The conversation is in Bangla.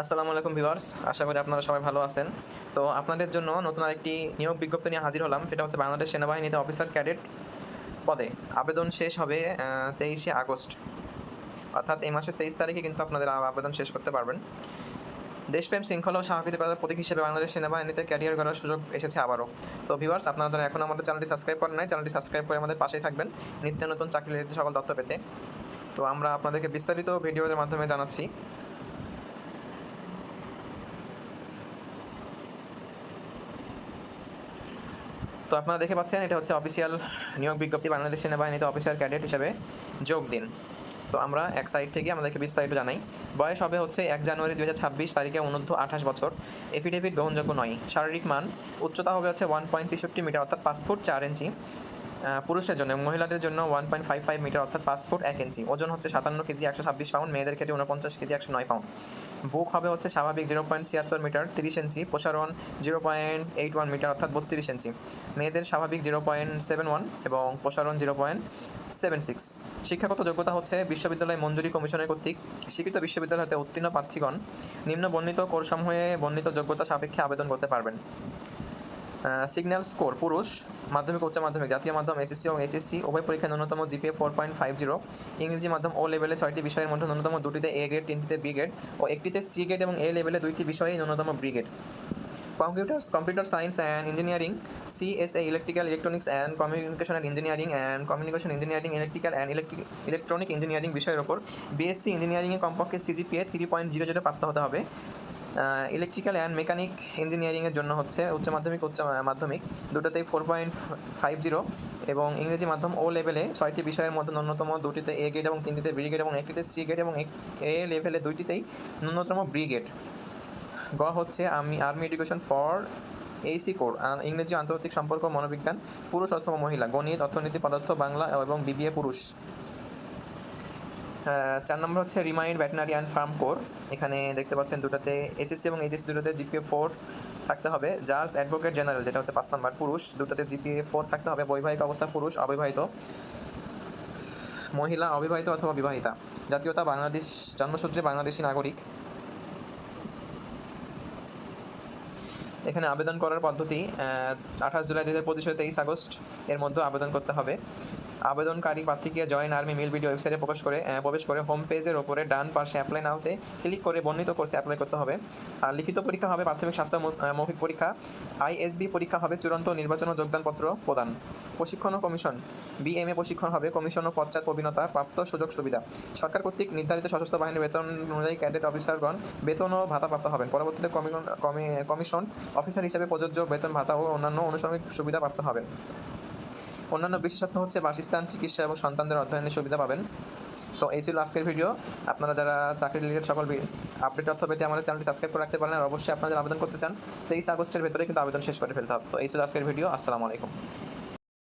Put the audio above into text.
আসসালামু আলাইকুম ভিউয়ার্স, আশা করি আপনারা সবাই ভালো আছেন। তো আপনাদের জন্য নতুন আরেকটি নিয়োগ বিজ্ঞপ্তি নিয়ে হাজির হলাম, সেটা হচ্ছে বাংলাদেশ সেনাবাহিনীতে অফিসার ক্যাডেট পদে। আবেদন শেষ হবে তেইশে আগস্ট। অর্থাৎ এই মাসের তেইশ তারিখে কিন্তু আপনাদের আবেদন শেষ করতে পারবেন। দেশপ্রেম শৃঙ্খলা ও সাহসিকতার প্রতীক হিসেবে বাংলাদেশ সেনাবাহিনীতে ক্যারিয়ার করার সুযোগ এসেছে আবারও। তো ভিউয়ার্স, আপনারা যারা এখন আমাদের চ্যানেলটি সাবস্ক্রাইব করেন নাই, চ্যানেলটি সাবস্ক্রাইব করে আমাদের পাশেই থাকবেন, নিত্য নতুন চাকরি সকল তথ্য পেতে। তো আমরা আপনাদেরকে বিস্তারিত ভিডিওদের মাধ্যমে জানাচ্ছি। তো আপনারা দেখে পাচ্ছেন, এটা হচ্ছে অফিসিয়াল নিয়োগ বিজ্ঞপ্তি বাংলাদেশ সেনাবাহিনীতে অফিসিয়াল ক্যাডেট হিসেবে যোগ দিন। তো আমরা এক সাইড থেকে আমাদেরকে বিস্তারিত জানাই। বয়স হবে হচ্ছে এক জানুয়ারি দু হাজার ছাব্বিশ তারিখে অনূর্ধ্ব আঠাশ বছর। এফিডেভিট গ্রহণযোগ্য নয়। শারীরিক মান, উচ্চতা হবে হচ্ছে ওয়ান পয়েন্ট মিটার, অর্থাৎ পাঁচ ফুট চার ইঞ্চি। পুরুষের জন্য, মহিলাদের জন্য one point five five meter অর্থাৎ ফুট এক ইঞ্চি ওজন হচ্ছে সাতান্ন কেজি, একশো ছাব্বিশ পাউন্ড মেয়েদের ক্ষেত্রে উনপঞ্চাশ কেজি, একশো নয় পাউন্ড বুক হবে হচ্ছে স্বাভাবিক জিরো পয়েন্ট ছিয়াত্তর মিটার তিরিশ ইঞ্চি প্রসারণ zero point eight one meter অর্থাৎ বত্রিশ ইঞ্চি মেয়েদের স্বাভাবিক জিরো পয়েন্ট সেভেন ওয়ান এবং প্রসারণ জিরো পয়েন্ট সেভেন সিক্স শিক্ষাগত যোগ্যতা হচ্ছে বিশ্ববিদ্যালয় মঞ্জুরি কমিশনের কর্তৃক স্বীকৃত বিশ্ববিদ্যালয় হতে উত্তীর্ণ প্রার্থীগণ নিম্ন বর্ণিত কোর্সমূহে বর্ণিত যোগ্যতা সাপেক্ষে আবেদন করতে পারবেন। সিগন্যাল স্কোর পুরুষ মাধ্যমিক, উচ্চ মাধ্যমিক, জাতীয় মাধ্যম এসএসসি এবং এইচএসসি উভয় পরীক্ষায় ন্যূনতম GPA four point five zero ইংরেজি মাধ্যম ও লেভেলে ছয়টি বিষয়ের মধ্যে ন্যূনতম দুটিতে এ গ্রেড তিনটিতে বি গ্রেড ও একটিতে সি গ্রেড এবং এ লেভেলে দুইটি বিষয়ে ন্যূনতম B grade computer science and engineering CSE electrical electronics and communication and engineering and communication engineering electrical and electric electronic engineering বিষয়ের ওপর বিএসসি ইঞ্জিনিয়ারিংয়ে কমপক্ষে CGPA three point zero zero প্রাপ্ত হতে হবে। ইলেকট্রিক্যাল অ্যান্ড মেকানিক ইঞ্জিনিয়ারিংয়ের জন্য হচ্ছে উচ্চ মাধ্যমিক উচ্চ মাধ্যমিক। দুটোতেই ফোর পয়েন্ট ফাইভ জিরো এবং ইংরেজি মাধ্যম ও লেভেলে ছয়টি বিষয়ের মধ্যে ন্যূনতম দুটিতে এ গ্রেড এবং তিনটিতে বি গ্রেড এবং একটিতে সি গ্রেড এবং এ লেভেলে দুইটিতেই ন্যূনতম বি গ্রেড গ হচ্ছে আমি army education for AEC corps ইংরেজি আন্তর্জাতিক সম্পর্ক মনোবিজ্ঞান, পুরুষ অথবা মহিলা। গণিত, অর্থনীতি, পদার্থ, বাংলা এবং বিবিএ পুরুষ। চার নম্বর হচ্ছে remind veterinary and farm core এখানে দেখতে পাচ্ছেন দুটাতে এসএসসি এবং এইচএসসি দুটাতে জিপিএ ফোর থাকতে হবে। জাজ অ্যাডভোকেট জেনারেল যেটা হচ্ছে পাঁচ নম্বর পুরুষ, দুটাতে জিপিএ ফোর থাকতে হবে। বৈবাহিক অবস্থা পুরুষ, অবিবাহিত। মহিলা, অবিবাহিত অথবা বিবাহিতা। জাতীয়তা, বাংলাদেশ, জন্মসূত্রে বাংলাদেশি নাগরিক। এখানে আবেদন করার পদ্ধতি আঠাশ জুলাই দু হাজার পঁচিশ তেইশ আগস্ট এর মধ্যে আবেদন করতে হবে। আবেদনকারী প্রার্থীকে জয়েন আর্মি মিল ভিডিও ওয়েবসাইটে প্রকাশ করে প্রবেশ করে। হোম পেজের ওপরে ডান পাশে অ্যাপ্লাই নাওতে ক্লিক করে বর্ণিত কোর্সে অ্যাপ্লাই করতে হবে। আর লিখিত পরীক্ষা হবে প্রাথমিক স্বাস্থ্য মৌখিক পরীক্ষা। আইএসবি পরীক্ষা হবে চূড়ান্ত নির্বাচন ও যোগদানপত্র প্রদান। প্রশিক্ষণ ও কমিশন। বিএমএ প্রশিক্ষণ হবে কমিশন ও পশ্চাৎ প্রবীণতা প্রাপ্ত সুযোগ সুবিধা। সরকার কর্তৃক নির্ধারিত সশস্ত্র বাহিনীর বেতন অনুযায়ী ক্যাডেট অফিসারগণ বেতন ও ভাতা প্রাপ্ত হবেন। পরবর্তীতে কমিশন, কমি- কমিশন অফিসার হিসেবে প্রযোজ্য বেতন, ভাতা ও অন্যান্য অনুষঙ্গিক সুবিধা প্রাপ্ত হবেন। অন্যান্য বিশেষত্ব হচ্ছে বাসস্থান, চিকিৎসা এবং সন্তানদের অধ্যয়নের সুবিধা পাবেন। তো এই ছিল আজকের ভিডিও। আপনারা যারা চাকরি রিলেটেড সকল আপডেট অর্থ পেতে আমাদের চ্যানেলটি সাবস্ক্রাইব করে রাখতে পারেন আর অবশ্যই আপনারা আবেদন করতে চান, তেইশ আগস্টের ভেতরে কিন্তু আবেদন শেষ করে ফেলতে হবে। তো এই ছিল আজকের ভিডিও। আসসালামু আলাইকুম।